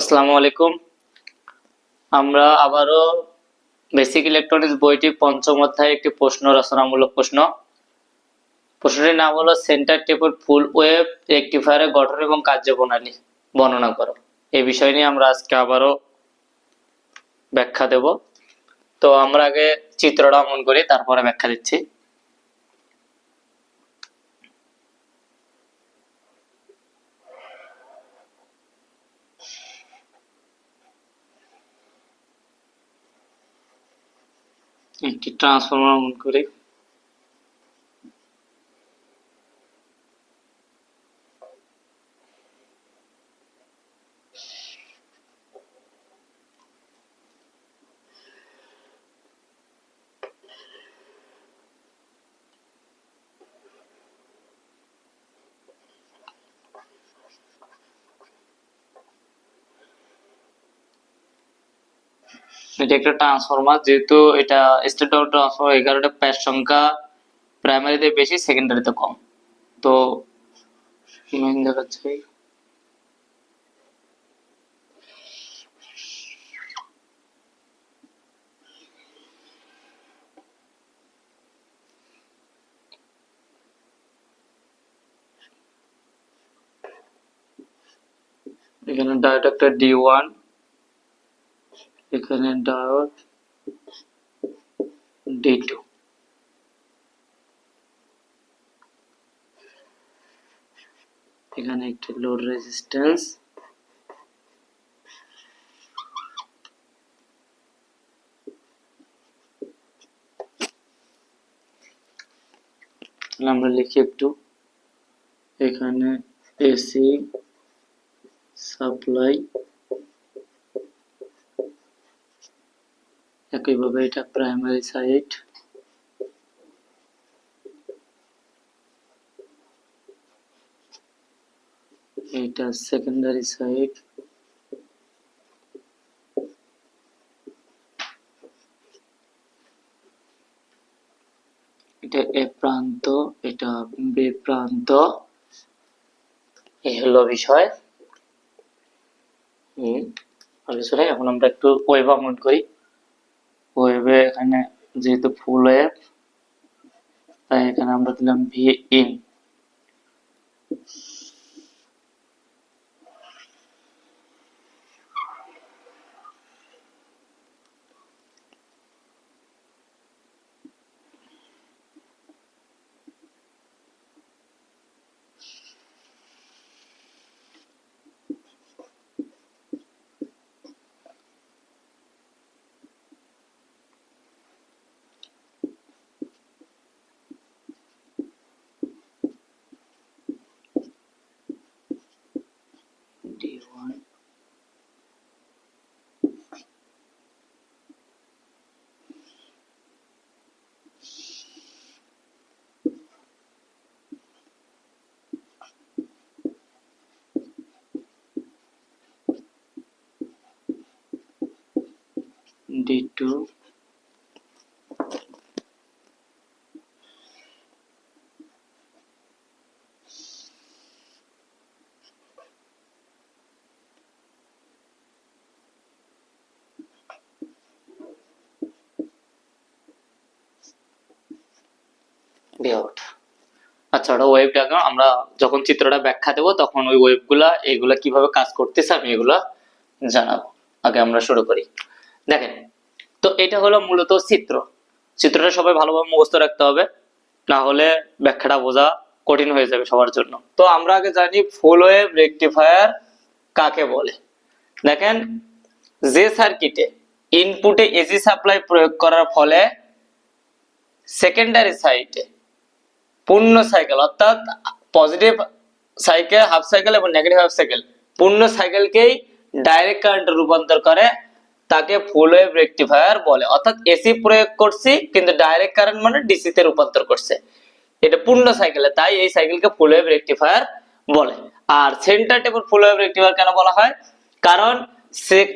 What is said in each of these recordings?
আসসালামু আলাইকুম। আমরা আবারও বেসিক ইলেকট্রনিক্স বইটি পঞ্চম অধ্যায়ে একটি প্রশ্ন, রচনামূলক প্রশ্ন। প্রশ্নটির নাম হলো সেন্টার টেপের ফুল ওয়েভ রেকটিফায়ারের গঠন এবং কার্যপ্রণালী বর্ণনা করো। এই বিষয় নিয়ে আমরা আজকে আবারও ব্যাখ্যা দেব। তো আমরা আগে চিত্রটা অঙ্কন করি, তারপরে ব্যাখ্যা দিচ্ছি। একটি ট্রান্সফরমার অন করি এটা একটা ট্রান্সফরমার যেহেতু এটা স্টেট ডাউন ট্রান্সফরমার এই কারণে প্যাচ সংখ্যা প্রাইমারিতে বেশি সেকেন্ডারিতে কম। তো মেইন দেখাচ্ছে এখানে ডায়োড একটা ডি ওয়ান এখানে ডায়োড ডি টু এখানে একটি লোড রেজিস্ট্যান্স আমরা লিখি একটু এখানে এসি সাপ্লাই একইভাবে এটা প্রাইমারি সাইট এটা সেকেন্ডারি সাইট এটা এ প্রান্ত, এটা বি প্রান্ত। এই হলো বিষয়। হুম এখন আমরা একটু ওয়েব আপলোড করি। ওয়েবে এখানে যেহেতু ফুল ওয়েব তাই এখানে আমরা দিলাম V in one. D2 layout আচ্ছা ওটা ওয়েব ডায়াগ্রাম আমরা যখন চিত্রটা ব্যাখ্যা দেবো, তখন ওই ওয়েবগুলা এগুলা কীভাবে কাজ করতেছে আমি এগুলা জানাব। আগে আমরা শুরু করি। দেখেন, তো এটা হলো মূলত চিত্র। চিত্রটা সবাই ভালোভাবে মুখস্থ রাখতে হবে, না হলে ব্যাখ্যাটা বোঝা কঠিন হয়ে যাবে সবার জন্য। তো আমরা আগে জানি ফুল ওয়েব রেকটিফায়ার কাকে বলে। দেখেন, যে সার্কিটে ইনপুটে এসি সাপ্লাই প্রয়োগ করার ফলে সেকেন্ডারি সাইটে পূর্ণ সাইকেল অর্থাৎ পজিটিভ সাইকেল হাফ সাইকেল এবং নেগেটিভ হাফ সাইকেল পূর্ণ সাইকেলকেই ডাইরেক্ট কারেন্টে রূপান্তর করে, তাকে ফুল ওয়েভ রেকটিফায়ার বলে। অর্থাৎ এসি প্রয়োগ করছি, কিন্তু ডাইরেক্ট কারেন্ট মানে ডিসি তে রূপান্তর করছে। এটা পূর্ণ সাইকেলে তাই এই সাইকেলকে ফুল ওয়েভ রেকটিফায়ার বলে। আর সেন্টার টেপের ফুল ওয়েভ রেকটিফায়ার কেন বলা হয়? কারণ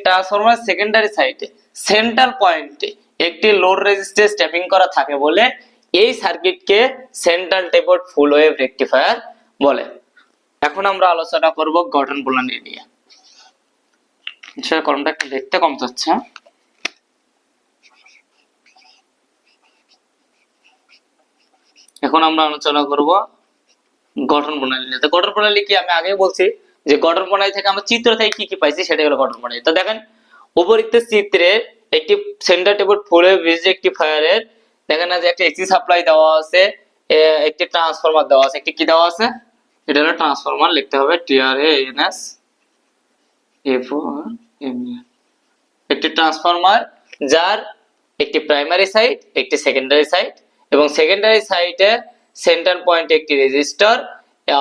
ট্রান্সফরমার সেকেন্ডারি সাইটে সেন্টার পয়েন্টে একটি লোড রেজিস্ট্যান্স স্টেপিং করা থাকে বলে এই সার্কিটকে central tapped full wave rectifier বলে। এখন আমরা আলোচনা করব গঠন প্রণালী নিয়ে। সেটা কলমটা একটু দেখতে কম যাচ্ছে। এখন আমরা আলোচনা করব গঠন প্রণালী নিয়ে। গঠন প্রণালী কি? আমি আগে বলছি যে গঠন প্রণালী থেকে আমরা চিত্র থেকে কি কি পাইছি সেটাই হলো গঠন প্রণালী। তো দেখেন, উপরিক্ত চিত্রে একটি সেন্টার টেবিল ফুলে রেক্টিফায়ারের দেখেন না যে একটা এসি সাপ্লাই দেওয়া আছে একটি ট্রান্সফরমার দেওয়া আছে। একটি কি দেওয়া আছে? এটা হলো ট্রান্সফরমার লিখতে হবে T R N S F একটি ট্রান্সফরমার যার একটি প্রাইমারি সাইট একটি সেকেন্ডারি সাইট এবং সেকেন্ডারি সাইটে সেন্টার পয়েন্ট একটি রেজিস্টার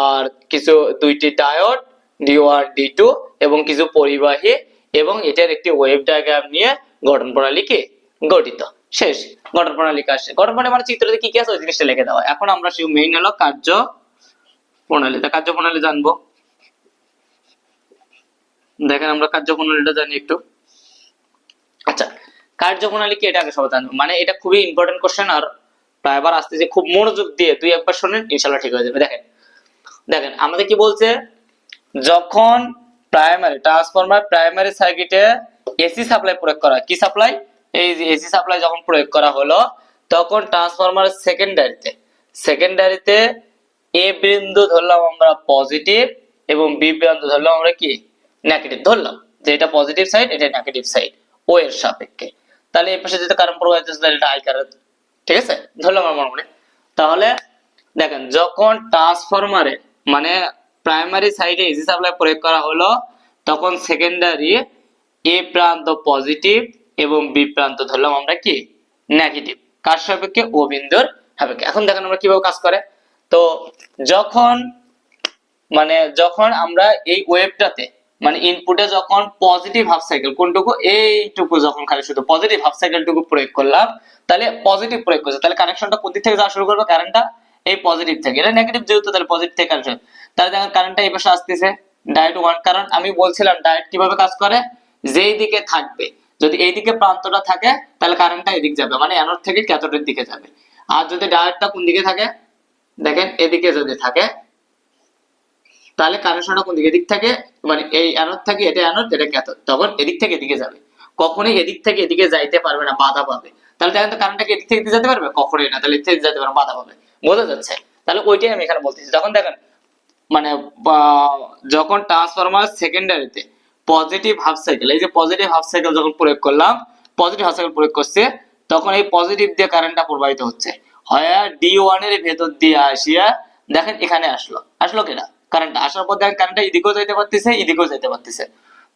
আর কিছু দুইটি diode D one D two এবং কিছু পরিবাহী এবং এটার একটি ওয়েভ ডায়াগ্রাম নিয়ে গঠন প্রণালী কি গঠিত। শেষ গঠন প্রণালী কাজ। গঠন প্রণালী মানে চিত্রতে কি কি আছে? ওই জিনিসটা লিখে দেওয়া এখন আমরা সেই মেইন হলো কার্য প্রণালী তা কার্য প্রণালী জানব। দেখেন আমরা কার্য প্রণালীটা জানি একটু। আচ্ছা কার্যপ্রণালী কি? এটা আগে সবাই জানব। মানে এটা খুবই ইম্পর্টেন্ট কোশ্চেন আর প্রায় প্রায়বার আসতেছে খুব মনোযোগ দিয়ে দুই একবার শোনেন ইনশাল্লাহ ঠিক হয়ে যাবে। দেখেন দেখেন, আমাদের কি বলছে? যখন প্রাইমারি ট্রান্সফরমার প্রাইমারি সার্কিটে এসি সাপ্লাই প্রয়োগ করা কি সাপ্লাই এই এসি সাপ্লাই যখন প্রয়োগ করা হলো, তখন ট্রান্সফরমার সেকেন্ডারিতে সেকেন্ডারিতে এ বিন্দু ধরলাম আমরা পজিটিভ এবং বি বিন্দু ধরলাম আমরা কি? নেগেটিভ ধরলাম। যে এটা পজিটিভ সাইড এটা নেগেটিভ সাইড ও এর সাপেক্ষে। তাহলে এই পাশে যেটা কারণ প্রবাহিত হচ্ছে এটা আই কারেন্ট ঠিক আছে? ধরলাম আমার মনে তাহলে দেখেন, যখন ট্রান্সফরমারে মানে প্রাইমারি সাইডে এসি সাপ্লাই প্রয়োগ করা হলো, তখন সেকেন্ডারি এ প্রান্ত পজিটিভ এবং বি প্রান্ত ধরলাম আমরা কি? নেগেটিভ কার সাপেক্ষে? ও বিন্দুর সাপেক্ষে। এখন দেখেন আমরা কীভাবে কাজ করে। তো যখন মানে যখন আমরা এই ওয়েভটাতে মানে ইনপুটে যখন পজিটিভ হাফ সাইকেল কোনটুকু, এইটুকু যখন খালি শুধু পজিটিভ হাফ সাইকেলটুকু প্রয়োগ করলাম, তাহলে পজিটিভ প্রয়োগ করছে। তাহলে কানেকশনটা কোন দিক থেকে যাওয়া শুরু করবে? কারেন্টটা এই পজিটিভ থেকে। এটা নেগেটিভ যেহেতু, তাহলে পজিটিভ থেকে কানেকশন তাহলে দেখেন কারেন্টটা এই পাশে আসতেছে। ডাইরেক্ট ওয়ান কারণ আমি বলছিলাম ডাইরেক্ট কীভাবে কাজ করে? যেই দিকে থাকবে। যদি এই দিকে প্রান্তটা থাকে, তাহলে কারেন্টটা এদিক যাবে মানে অ্যানোড থেকে ক্যাথোডের দিকে যাবে। আর যদি ডাইরেক্টটা কোন দিকে থাকে, দেখেন এদিকে যদি থাকে, তাহলে কানেকশনটা কোন দিকে? এদিক থেকে মানে এই অ্যানোড থেকে এটা অ্যানোড এটা ক্যাথোড তখন এদিক থেকে এদিকে যাবে। কখনোই এদিক থেকে এদিকে যাইতে পারবে না, বাধা পাবে। তাহলে দেখেন তো কারেন্টটাকে এদিক থেকে এদিকে যেতে পারবে? কখনোই না, তাহলে এদিক যেতে পারবে, বাধা পাবে। বোঝা যাচ্ছে? তাহলে ওইটাই আমি এখানে বলতেছি। তখন দেখেন মানে যখন ট্রান্সফরমার সেকেন্ডারিতে পজিটিভ হাফ সাইকেল এই যে পজিটিভ হাফ সাইকেল যখন প্রয়োগ করলাম পজিটিভ হাফ সাইকেল প্রয়োগ করছে, তখন এই পজিটিভ দিয়ে কারেন্টটা প্রবাহিত হচ্ছে। হয় ডি ওয়ানের ভেতর দিয়ে আসিয়া দেখেন এখানে আসলো। আসলো কিনা কারেন্ট আসার পর দেখেন কারেন্টটা এদিকেও যাইতে পারতেছে, এদিকেও যাইতে পারতেছে।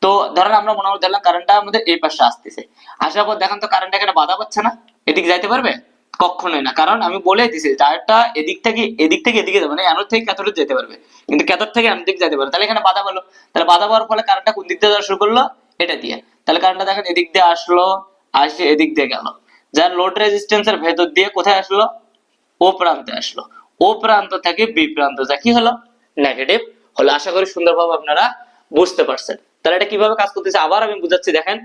তো ধরেন আমরা মনে হয় ধরলাম কারেন্টটা আমাদের এই পাশে আসতেছে। আসার পর দেখেন তো কারেন্ট এখানে বাধা পাচ্ছে না? এদিকে যাইতে পারবে? কখনোই না। কারণ আমি বলে দিছি, টায়ারটা এদিক থেকে এদিক থেকে এদিকে যাবে মানে অ্যানোড থেকে ক্যাথোডে যেতে পারবে। কিন্তু ক্যাথোড থেকে অ্যানোড দিকে যেতে পারবে তাহলে এখানে বাধা পেল তাহলে বাধা পাওয়ার ফলে কারেন্টটা কোন দিক দিয়ে যাওয়া শুরু করল? এটা দিয়ে। তাহলে কারেন্টটা দেখেন এদিক দিয়ে আসলো, আসে এদিক দিয়ে গেল। যার লোড রেজিস্ট্যান্সের ভেতর দিয়ে কোথায় আসলো? ও প্রান্তে আসলো। ও প্রান্ত থেকে বি প্রান্ত। যা কি হলো? নেগেটিভ হলো। আশা করি সুন্দরভাবে আপনারা বুঝতে পারছেন। তাহলে এটা কীভাবে কাজ করতেছে? আবার আমি বুঝাচ্ছি, দেখেন।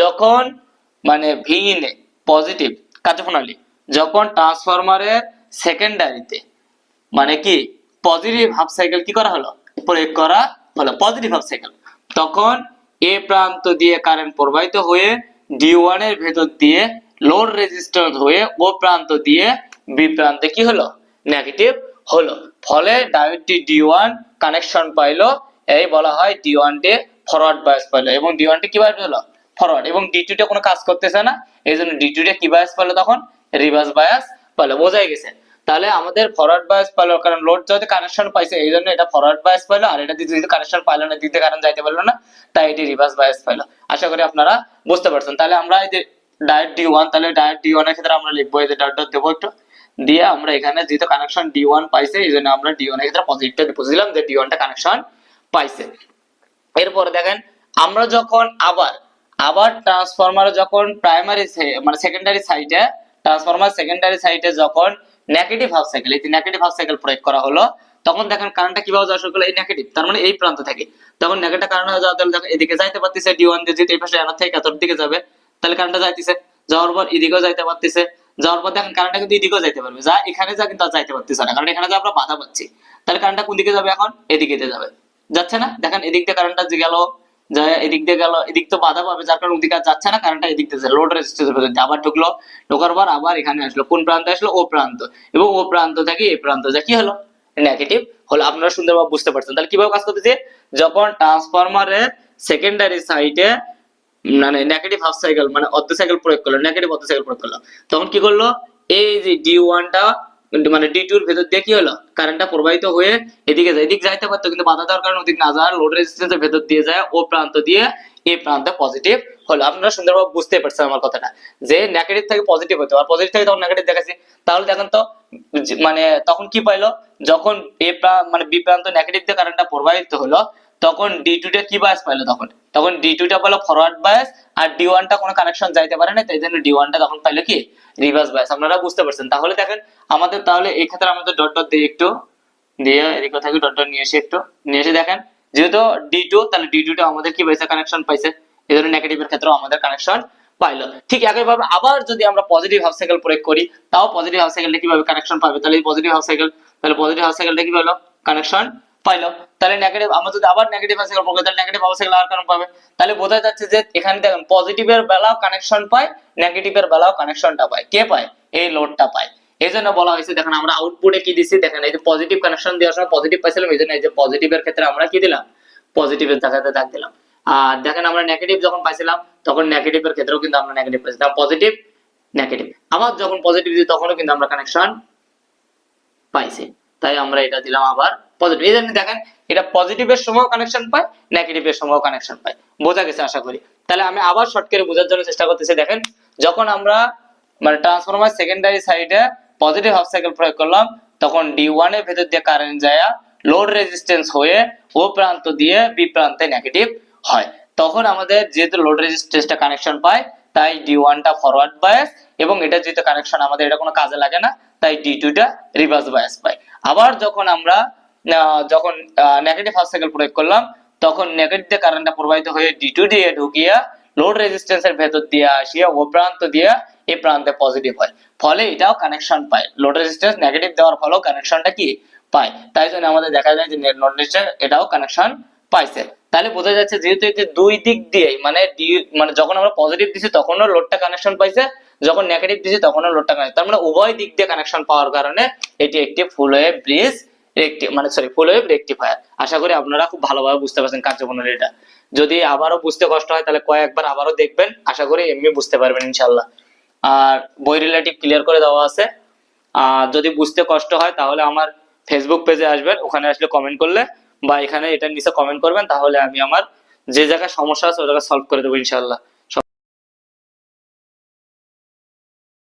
যখন মানে ভিইনে পজিটিভ কার্যপ্রণালী যখন ট্রান্সফরমারের সেকেন্ডারিতে মানে কি পজিটিভ হাফ সাইকেল কি করা হলো? প্রয়োগ করা হলো পজিটিভ হাফ সাইকেল তখন এ প্রান্ত দিয়ে কারেন্ট প্রবাহিত হয়ে ডি ওয়ানের ভেতর দিয়ে লোড রেজিস্ট্যান্স হয়ে ও প্রান্ত দিয়ে বি প্রান্তে কি হলো? নেগেটিভ হলো। ফলে ডায়োডটি ডি ওয়ান কানেকশন পাইলো, এই বলা হয় ডি ওয়ান ডে ফরওয়ার্ড বায়াস পাইলো। এবং ডি ওয়ান টি কি বায়াস হলো? ফরওয়ার্ড এবং ডি টু কোনো কাজ করতেছে না। এই জন্য ডি টু কি বায়াস পাইলো তখন? রিভার্স বায়াস পাইলো বোঝাই গেছে। তাহলে আমাদের ফরওয়ার্ড বায়াস পাইলো, কারণ লোড যদি কানেকশন পাইছে, এই জন্য এটা ফরওয়ার্ড বায়াস পাইলো, আর এটা দিতে কানেকশন পাইলো না দিতে কারণ যাইতে পারল না, তাই এটি রিভার্স বায়াস পাইলো। আশা করি আপনারা বুঝতে পারছেন। তাহলে আমরা এই যে ডায়েট ডি ওয়ান তাহলে ডায়েট ডি ওয়ানের ক্ষেত্রে আমরা লিখব, এই যে ডাট ডট দেবো একটু। দিয়ে আমরা এখানে যেহেতু কানেকশন ডি ওয়ান পাইছে, এই জন্য আমরা ডি ওয়ানের ক্ষেত্রে পজিটিভটা বুঝে দিলাম যে ডি ওয়ানটা কানেকশন পাইছে। এরপরে দেখেন, আমরা যখন আবার আবার ট্রান্সফরমার যখন প্রাইমারি মানে সেকেন্ডারি সাইডে ট্রান্সফরমার সেকেন্ডারি সাইডে যখন নেগেটিভ হাফ সাইকেল এই নেগেটিভ হাফ সাইকেল প্রয়োগ করা হলো, তখন দেখেন কারেন্টটা কীভাবে যাওয়া শুরু করল? এই নেগেটিভ তার মানে এই প্রান্ত থেকে। তখন নেগেটিভ কারেন্ট যাওয়া তাহলে দেখেন এদিকে যাইতে পারতেছে ডি ওয়ান দিয়ে এই পাশে অ্যানোড থেকে ক্যাথোড দিকে যাবে, তাহলে কারেন্টটা যাইতেছে। যাওয়ার পর এদিকেও যাইতে পারতেছে। যাওয়ার পর দেখেন কারেন্টটা কিন্তু এদিকেও যাইতে পারবে। যা এখানে যা কিন্তু যাইতে পারতেছে না, কারণ এখানে যা আমরা বাধা পাচ্ছি। তাহলে কারেন্টটা কোন দিকে যাবে এখন? এদিকে যাবে। যাচ্ছে না? দেখেন এদিক দিয়ে কারেন্টটা গেল যায় এদিক দিয়ে গেল, এদিক তো বাধা পাবে, যার কারণে ওদিকে যাচ্ছে না কারেন্টটা এদিক দিয়ে লোড ভেতর দিয়ে আবার ঢুকলো, ঢোকার পর আবার এখানে আসলো, কোন প্রান্তে আসলো? ও প্রান্ত। এবং ও প্রান্ত থেকে এই প্রান্ত, যা কি হলো? নেগেটিভ হলো, আপনারা সুন্দরভাবে বুঝতে পারছেন। তাহলে কীভাবে কাজ করতেছে? যখন ট্রান্সফরমারের সেকেন্ডারি সাইডে মানে নেগেটিভ হাফ সাইকেল মানে অর্ধ সাইকেল প্রয়োগ করল নেগেটিভ অর্ধ সাইকেল প্রয়োগ করল, তখন কি করল? এই যে ডি ওয়ানটা মানে ডি টুর ভেতর দিয়ে কি হলো? কারেন্টটা প্রবাহিত হয়ে এদিকে যায়। এদিক যাইতে পারতো, কিন্তু বাধা দেওয়ার কারণে ওদিক না যাওয়ার লোড রেজিস্ট্যান্সের ভেতর দিয়ে যায়, ও প্রান্ত দিয়ে এই প্রান্তে পজিটিভ হলো। আপনারা সুন্দরভাবে বুঝতে পারছেন আমার কথাটা। যে নেগেটিভ থেকে পজিটিভ হতো, আর পজিটিভ থেকে তখন নেগেটিভ দেখাচ্ছি। তাহলে দেখেন তো মানে তখন কি পাইলো? যখন এ মানে বি প্রান্ত নেগেটিভ দিয়ে কারেন্টটা প্রবাহিত হলো তখন ডি টুটা কি বায়াস পাইলো তখন? তখন ডি টুটা পাইলো ফরওয়ার্ড বায়াস আর ডি ওয়ানটা কোনো কানেকশন যাইতে পারে না, তাই জন্য ডি ওয়ানটা তখন পাইলো কি? রিভার্স বায়াস আপনারা বুঝতে পারছেন। তাহলে দেখেন, আমাদের তাহলে এই ক্ষেত্রে আমাদের ডট ডট দিয়ে একটু দিয়ে এদিকে থেকে ডট ডট নিয়ে এসে একটু, নিয়ে এসে দেখেন, যেহেতু ডি টু তাহলে ডি টুটা আমাদের কি পাইছে? কানেকশন পাইছে। এই জন্য নেগেটিভের ক্ষেত্রেও আমাদের কানেকশন পাইলো। ঠিক একইভাবে আবার যদি আমরা পজিটিভ হাফ সাইকেল প্রয়োগ করি, তাও পজিটিভ হাফ সাইকেলটা কীভাবে কানেকশন পাবে? তাহলে পজিটিভ হাফ সাইকেল তাহলে পজিটিভ হাফ সাইকেলটা কি হলো কানেকশন পাইলো তাহলে নেগেটিভ আমরা যদি আবার নেগেটিভ হাফ সাইকেল তাহলে নেগেটিভ হাফ সাইকেল আর কারণ পাবে? তাহলে বোঝা যাচ্ছে যে এখানে দেখেন পজিটিভের বেলাও কানেকশন পায় নেগেটিভের বেলাও কানেকশনটা পায়। কে পায়? এই লোডটা পায়। এই জন্য বলা হয়েছে, দেখেন, আমরা আউটপুটে কি দিছি? দেখেন, এই যে পজিটিভ কানেকশন দেওয়ার সময় পজিটিভ পাইছিলাম, এই জন্য এই যে পজিটিভের ক্ষেত্রে আমরা কি দিলাম? পজিটিভের জায়গাতে দাগ দিলাম। আর দেখেন, আমরা নেগেটিভ যখন পাইছিলাম, তখন নেগেটিভের ক্ষেত্রেও কিন্তু আমরা নেগেটিভ পাইছিলাম পজিটিভ নেগেটিভ আবার যখন পজিটিভ দিই, তখনও কিন্তু আমরা কানেকশন পাইছি। তাই আমরা এটা দিলাম আবার পজিটিভ এই জন্য দেখেন, এটা পজিটিভের সময় কানেকশন পায় নেগেটিভের সময় কানেকশন পায়। বোঝা গেছে আশা করি। তাহলে আমি আবার শর্ট করে বোঝার জন্য চেষ্টা করতেছি। দেখেন, যখন আমরা মানে ট্রান্সফরমার সেকেন্ডারি সাইডে পজিটিভ হাফ সাইকেল প্রয়োগ করলাম, তখন ডি ওয়ানের ভেতর দিয়ে কারেন্ট যায় লোড রেজিস্ট্যান্স হয়ে ও প্রান্ত দিয়ে বি প্রান্তে নেগেটিভ হয়। তখন আমাদের যেহেতু লোড রেজিস্ট্যান্সটা কানেকশন পায়, তাই ডি ওয়ানটা ফরওয়ার্ড বায়াস এবং এটা যেহেতু কানেকশন আমাদের, এটা কোনো কাজে লাগে না, তাই ডি টুটা রিভার্স বায়াস পায়। আবার যখন আমরা যখন নেগেটিভ হাফ সাইকেল প্রয়োগ করলাম, তখন নেগেটিভ দিয়ে কারেন্টটা প্রবাহিত হয়ে ডি টু দিয়ে ঢুকিয়া লোড রেজিস্ট্যান্সের ভেতর দিয়ে আসিয়া ও প্রান্ত দিয়ে এই প্রান্তে পজিটিভ হয়। ফলে এটাও কানেকশন পায়। লোড রেজিস্ট্যান্স নেগেটিভ দেওয়ার ফলেও কানেকশনটা কি? পায়। তাই জন্য আমাদের দেখা যায় যে লোড রেজিস্ট্যান্স এটাও কানেকশন পাইছে। তাহলে বোঝা যাচ্ছে যেহেতু এতে দুই দিক দিয়ে মানে ডি- মানে যখন আমরা পজিটিভ দিছি তখনও লোডটা কানেকশন পাইছে, যখন নেগেটিভ দিছি তখনও লোডটা কানেকশন তার মানে উভয় দিক দিয়ে কানেকশন পাওয়ার কারণে এটি একটি ফুল ওয়েভ ব্রিজ মানে সরি ফুল ওয়েভ রেক্টিফায়ার আশা করি আপনারা খুব ভালোভাবে বুঝতে পারছেন কার্যপ্রণালী এটা। যদি আবারও বুঝতে কষ্ট হয়, তাহলে কয়েকবার আবারও দেখবেন। আশা করি এমনি বুঝতে পারবেন ইনশাল্লাহ আর বই রিলেটিভ ক্লিয়ার করে দেওয়া আছে। আর যদি বুঝতে কষ্ট হয়, তাহলে আমার ফেসবুক পেজে আসবেন। ওখানে আসলে কমেন্ট করলে বা এখানে এটার নিচে কমেন্ট করবেন, তাহলে আমি আমার যে জায়গায় সমস্যা আছে ওই জায়গায় সলভ করে দেবো ইনশাল্লাহ